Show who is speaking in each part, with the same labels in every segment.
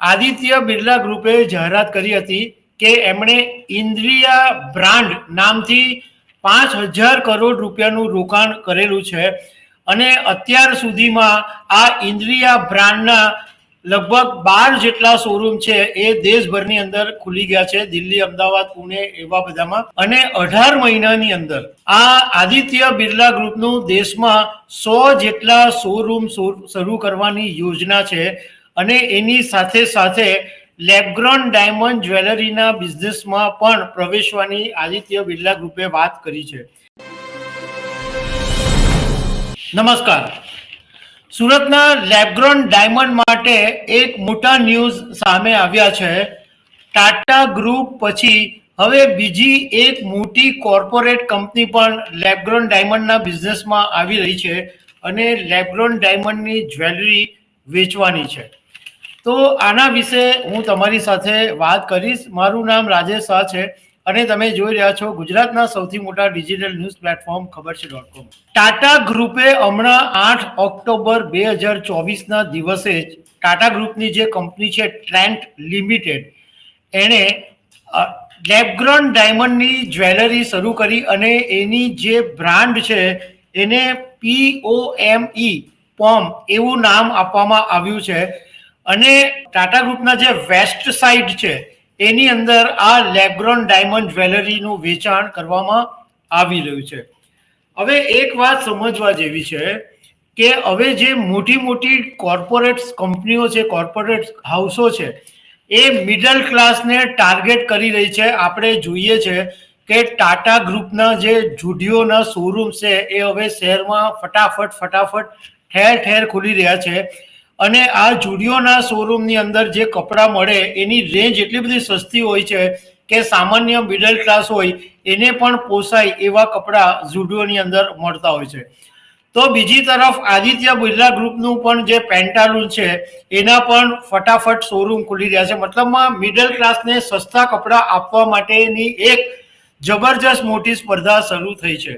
Speaker 1: આદિત્ય બિરલા ગ્રુપે જાહેરાત કરી હતી કે એમણે ઇન્દ્રિયા બ્રાન્ડ નામથી પાંચ હજાર કરોડ રૂપિયાનું રોકાણ કરેલું છે. અને અત્યાર સુધીમાં આ ઇન્દ્રિયા બ્રાન્ડના લગભગ બાર જેટલા શોરૂમ છે એ દેશભરની અંદર ખુલી ગયા છે, દિલ્હી, અમદાવાદ, પુણે એવા બધામાં. અને અઢાર મહિનાની અંદર આ આદિત્ય બિરલા ગ્રુપનું દેશમાં સો જેટલા શોરૂમ શરૂ કરવાની યોજના છે. અને એની સાથે સાથે લેબગ્રોન ડાયમંડ જ્વેલરીના બિઝનેસમાં પણ પ્રવેશવાની આદિત્ય બિરલા ગ્રુપે વાત કરી છે. નમસ્કાર. સુરતના લેબગ્રોન ડાયમંડ માટે એક મોટા ન્યૂઝ સામે આવ્યા છે. ટાટા ગ્રુપ પછી હવે બીજી એક મોટી કોર્પોરેટ કંપની પણ લેબગ્રોન ડાયમંડના બિઝનેસમાં આવી રહી છે અને લેબગ્રોન ડાયમંડની જ્વેલરી વેચવાની છે. તો આના વિશે હું તમારી સાથે વાત કરીશ. મારું નામ રાજેશ શાહ છે અને તમે જોઈ રહ્યા છો ગુજરાતના સૌથી મોટા ડિજિટલ ન્યૂઝ પ્લેટફોર્મ ખબર છે ડોટ કોમ ટાટા ગ્રુપે હમણાં આઠ ઓક્ટોબર બે હજાર ચોવીસના દિવસે જ ટાટા ગ્રુપની જે કંપની છે ટ્રેન્ટ લિમિટેડ એણે લેબગ્રોન ડાયમંડની જ્વેલરી શરૂ કરી અને એની જે બ્રાન્ડ છે એને પી ઓ એમ ઈ પોમ એવું નામ આપવામાં આવ્યું છે. અને ટાટા ગ્રુપના જે વેસ્ટ સાઇડ છે, એની અંદર આ લેબ્રોન ડાયમંડ જ્વેલરીનું વેચાણ કરવામાં આવી રહ્યું છે. હવે એક વાત સમજવા જેવી છે કે હવે જે મોટી મોટી કોર્પોરેટ્સ કંપનીઓ છે, કોર્પોરેટ હાઉસો છે, એ મિડલ ક્લાસને ટાર્ગેટ કરી રહી છે. આપણે જોઈએ છે કે ટાટા ગ્રુપના જે જુડિયોના શોરૂમ છે, એ હવે શહેરમાં ફટાફટ ફટાફટ ઠેર ઠેર ખુલી રહ્યા છે. અને આ જુડિયોના શોરૂમની અંદર જે કપડાં મળે, એની રેન્જ એટલી બધી સસ્તી હોય છે કે સામાન્ય મિડલ ક્લાસ હોય, એને પણ પોસાય એવા કપડાં જુડિયોની અંદર મળતા હોય છે. તો બીજી તરફ આદિત્ય બિરલા ગ્રુપનું પણ જે પેન્ટાલૂન છે, એના પણ ફટાફટ શોરૂમ ખુલી રહ્યા છે. મતલબમાં મિડલ ક્લાસને સસ્તા કપડાં આપવા માટેની એક જબરજસ્ત મોટી સ્પર્ધા શરૂ થઈ છે.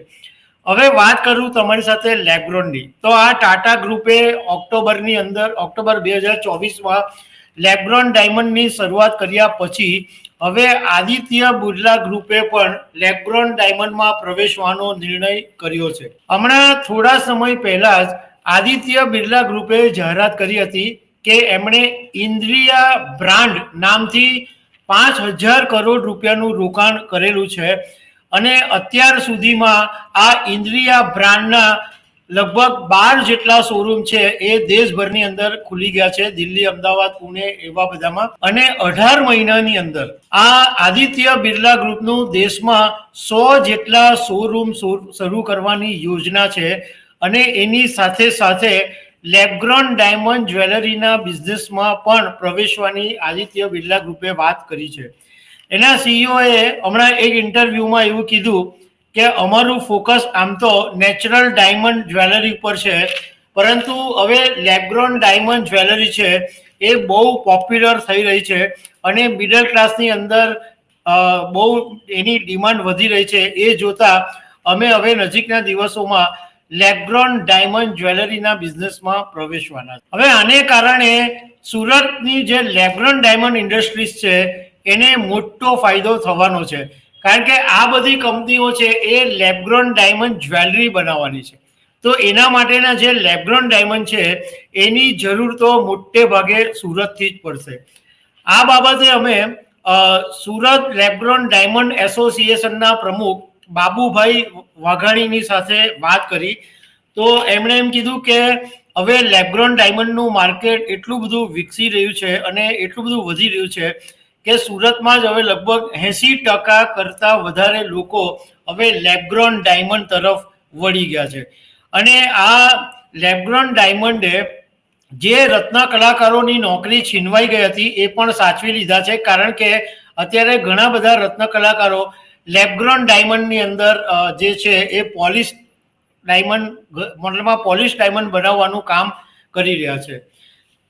Speaker 1: હવે વાત કરું તમારી સાથે લેબ્રોનની. તો આ ટાટા ગ્રુપે ઓક્ટોબરની અંદર, ઓક્ટોબર બે હજાર ચોવીસમાં લેબ્રોન ડાયમંડની શરૂઆત કર્યા પછી હવે આદિત્ય બિરલા ગ્રુપે પણ લેબ્રોન ડાયમંડમાં પ્રવેશવાનો નિર્ણય કર્યો છે. હમણાં થોડા સમય પહેલા જ આદિત્ય બિરલા ગ્રુપે જાહેરાત કરી હતી કે એમણે ઇન્દ્રિયા બ્રાન્ડ નામથી પાંચ હજાર કરોડ રૂપિયાનું રોકાણ કરેલું છે. અને અત્યાર સુધીમાં આ ઇન્દ્રિયા બ્રાન્ડના લગભગ બાર જેટલા શોરૂમ છે એ દેશભરની અંદર ખુલી ગયા છે. દિલ્હી, અમદાવાદ, પુણે એવા બધામાં. અને અઢાર મહિનાની અંદર આ આદિત્ય બિરલા ગ્રુપનું દેશમાં સો જેટલા શોરૂમ શરૂ કરવાની યોજના છે. અને એની સાથે સાથે લેબગ્રોન ડાયમંડ જ્વેલરીના બિઝનેસમાં પણ પ્રવેશવાની આદિત્ય બિરલા ગ્રુપે વાત કરી છે. એના સીઈઓએ હમણાં એક ઇન્ટરવ્યુમાં એવું કીધું કે અમારું ફોકસ આમ તો નેચરલ ડાયમંડ જ્વેલરી પર છે, પરંતુ હવે લેબ્રોન ડાયમંડ જ્વેલરી છે એ બહુ પોપ્યુલર થઈ રહી છે અને મિડલ ક્લાસની અંદર બહુ એની ડિમાન્ડ વધી રહી છે. એ જોતા અમે હવે નજીકના દિવસોમાં લેબ્રોન ડાયમંડ જ્વેલરીના બિઝનેસમાં પ્રવેશવાના હવે આને કારણે સુરતની જે લેબ્રોન ડાયમંડ ઇન્ડસ્ટ્રીઝ છે એને મોટો ફાયદો થવાનો છે. કારણ કે આ બધી કંપનીઓ છે એ લેબગ્રોન ડાયમંડ જ્વેલરી બનાવવાની છે. તો એના માટેના જે લેબગ્રોન ડાયમંડ છે, એની જરૂર તો મોટે ભાગે સુરતથી જ પડશે. આ બાબતે અમે સુરત લેબગ્રોન ડાયમંડ એસોસિએશનના પ્રમુખ બાબુભાઈ વાઘાણીની સાથે વાત કરી. તો એમણે એમ કીધું કે હવે લેબગ્રોન ડાયમંડનું માર્કેટ એટલું બધું વિકસી રહ્યું છે અને એટલું બધું વધી રહ્યું છે કે સુરતમાં જ હવે લગભગ એસી ટકા કરતાં વધારે લોકો હવે લેબગ્રોન ડાયમંડ તરફ વળી ગયા છે. અને આ લેબગ્રોન ડાયમંડે જે રત્ન કલાકારોની નોકરી છીનવાઈ ગઈ હતી એ પણ સાચવી લીધા છે. કારણ કે અત્યારે ઘણા બધા રત્ન કલાકારો લેબગ્રોન ડાયમંડની અંદર જે છે એ પોલિશ ડાયમંડ, મતલબમાં પોલિશ ડાયમંડ બનાવવાનું કામ કરી રહ્યા છે.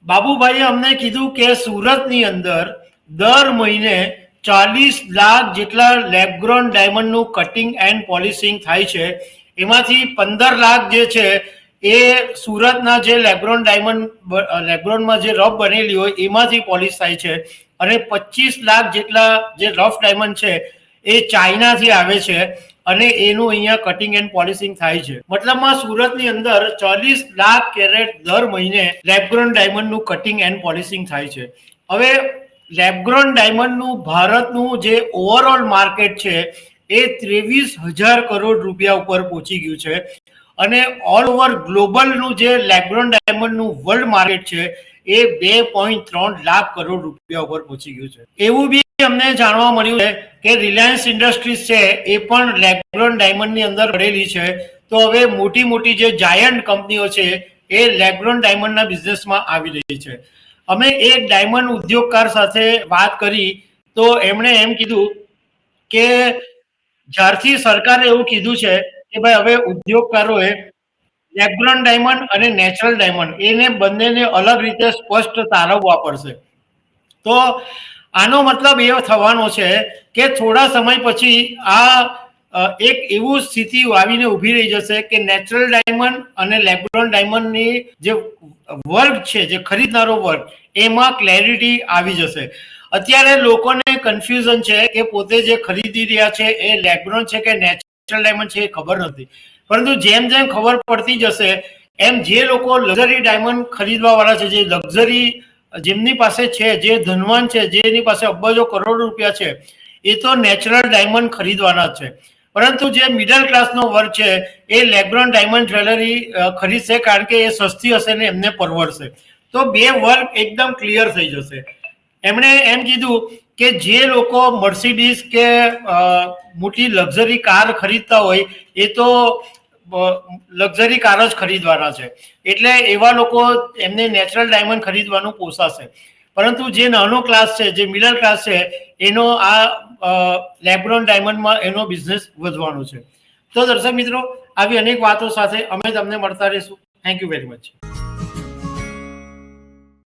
Speaker 1: બાબુભાઈએ અમને કીધું કે સુરતની અંદર દર મહિને ચાલીસ લાખ જેટલા લેબગ્રોન ડાયમંડનું કટિંગ એન્ડ પોલિશિંગ થાય છે. એમાંથી પંદર લાખ જે છે એ સુરતના જે લેબ્રોન ડાયમંડ લેબ્રોનમાં જે રફ બનેલી હોય એમાંથી પોલિશ થાય છે. અને પચીસ લાખ જેટલા જે રફ ડાયમંડ છે એ ચાઇનાથી આવે છે અને એનું અહીંયા કટિંગ એન્ડ પોલિશિંગ થાય છે. મતલબમાં સુરતની અંદર ચાલીસ લાખ કેરેટ દર મહિને લેબગ્રોન ડાયમંડનું કટિંગ એન્ડ પોલિશિંગ થાય છે. હવે લેબગ્રોન ડાયમંડનું ભારતનું જે ઓવરઓલ માર્કેટ છે, એ ત્રેવીસ હજાર કરોડ રૂપિયા ઉપર પહોંચી ગયું છે. અને ઓલ ઓવર ગ્લોબલનું જે લેબ્રોન ડાયમંડનું વર્લ્ડ માર્કેટ છે, એ બે પોઈન્ટ ત્રણ લાખ કરોડ રૂપિયા ઉપર પહોંચી ગયું છે. એવું બી અમને જાણવા મળ્યું છે કે રિલાયન્સ ઇન્ડસ્ટ્રીઝ છે, એ પણ લેબગ્રોન ડાયમંડની અંદર પડેલી છે. તો હવે મોટી મોટી જે જાયન્ટ કંપનીઓ છે, એ લેબ્રોન ડાયમંડના બિઝનેસમાં આવી રહી છે. અમે એક ડાયમંડ ઉદ્યોગકાર સાથે વાત કરી તો એમણે એમ કીધું કે જ્યારથી સરકારે એવું કીધું છે કે ભાઈ હવે ઉદ્યોગકારોએ લેબ્રોન ડાયમંડ અને નેચરલ ડાયમંડ એને બંનેને અલગ રીતે સ્પષ્ટ તારવવા પડશે. તો આનો મતલબ એ થવાનો છે કે થોડા સમય પછી આ એક એવું સ્થિતિ આવીને ઊભી રહી જશે કે નેચરલ ડાયમંડ અને લેબ્રોન ડાયમંડની જે વર્ગ છે, જે ખરીદનારો વર્ગ, એમાં ક્લેરિટી આવી જશે. અત્યારે લોકોને કન્ફ્યુઝન છે કે પોતે જે ખરીદી રહ્યા છે એ લેબ્રોન છે કે નેચરલ ડાયમંડ છે એ ખબર નથી. પરંતુ જેમ જેમ ખબર પડતી જશે, એમ જે લોકો લક્ઝરી ડાયમંડ ખરીદવા વાળા છે, જે લક્ઝરી જેમની પાસે છે, જે ધનવાન છે, જેની પાસે અબજો કરોડ રૂપિયા છે, એ તો નેચરલ ડાયમંડ ખરીદવાના છે. પરંતુ જે મિડલ ક્લાસનો વર્ગ છે, એ લેબ્રોન ડાયમંડ જ્વેલરી ખરીદશે કારણ કે એ સસ્તી હશે ને એમને પરવડશે. તો બે વર્ગ એકદમ ક્લિયર થઈ જશે. એમણે એમ કીધું કે જે લોકો મર્સિડીઝ કે મોટી લક્ઝરી કાર ખરીદતા હોય, એ તો લક્ઝરી કાર જ ખરીદવાના છે. એટલે એવા લોકો એમને નેચરલ ડાયમંડ ખરીદવાનું પોસાશે. પરંતુ જે નાનો ક્લાસ છે, જે મિડલ ક્લાસ છે, એનો આ લેબ્રોન ડાયમંડમાં એનો બિઝનેસ વધવાનો છે. તો દર્શક મિત્રો, આવી અનેક વાતો સાથે અમે તમને મળતા રહીશું. Thank you very much